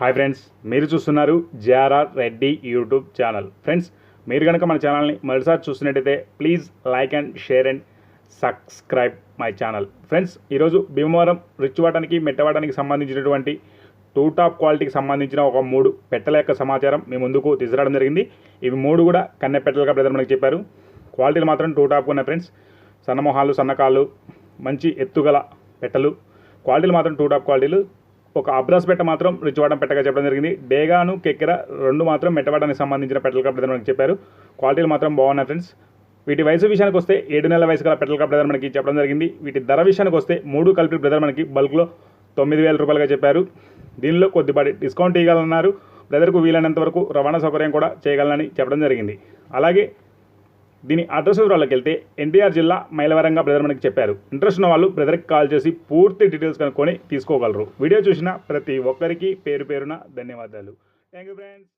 Hi friends మీరు చూస్తున్నారు JRR Reddy YouTube channel. Friends మీరు కనుక మన ఛానల్ని మరోసారి చూస్తున్నట్టయితే please like and share and subscribe my channel. Friends ఈరోజు భీమవరం రిచ్వాటానికి మెట్టవాటానికి సంబంధించినటువంటి టూ టాప్ క్వాలిటీకి సంబంధించిన ఒక మూడు పెట్టల యొక్క సమాచారం మీ ముందుకు తీసుకురావడం జరిగింది. ఇవి మూడు కూడా కన్నె పెట్టలుగా ప్రజలు మనకి చెప్పారు. క్వాలిటీలు మాత్రం టూ టాప్ ఉన్నాయి ఫ్రెండ్స్. సన్నమొహాలు సన్నకాళ్ళు మంచి ఎత్తుగల పెట్టలు. క్వాలిటీలు మాత్రం టూ టాప్ క్వాలిటీలు. ఒక అబ్రాస్ పెట్ట మాత్రం రిచ్వాడం పెట్టగా చెప్పడం జరిగింది. డేగాను కెక్కెర రెండు మాత్రం మెట్టవాడానికి సంబంధించిన పెట్టలు కప్ మనకి చెప్పారు. క్వాలిటీలు మాత్రం బాగున్నాయి ఫ్రెండ్స్. వీటి వయసు విషయానికి వస్తే ఏడు నెలల వయసు గల పెట్టల కప్ బ్రదర్ మనకి చెప్పడం జరిగింది. వీటి ధర విషయానికి వస్తే మూడు కలిపి బ్రదర్ మనకి బల్క్లో తొమ్మిది వేల రూపాయలుగా చెప్పారు. దీనిలో కొద్దిపాటి డిస్కౌంట్ ఇవ్వాలన్నారు. బ్రదర్కు వీలైనంత వరకు రవాణా సౌకర్యం కూడా చేయగలనని చెప్పడం జరిగింది. అలాగే దీని అడ్రస్ వివరాలకు వెళ్తే ఎన్టీఆర్ జిల్లా మైలవరంగా బ్రదర్ మనకి చెప్పారు. ఇంట్రెస్ట్ ఉన్న వాళ్ళు బ్రదర్కి కాల్ చేసి పూర్తి డీటెయిల్స్ కనుక్కొని తీసుకోగలరు. వీడియో చూసిన ప్రతి ఒక్కరికి పేరు పేరున ధన్యవాదాలు. Thank you friends.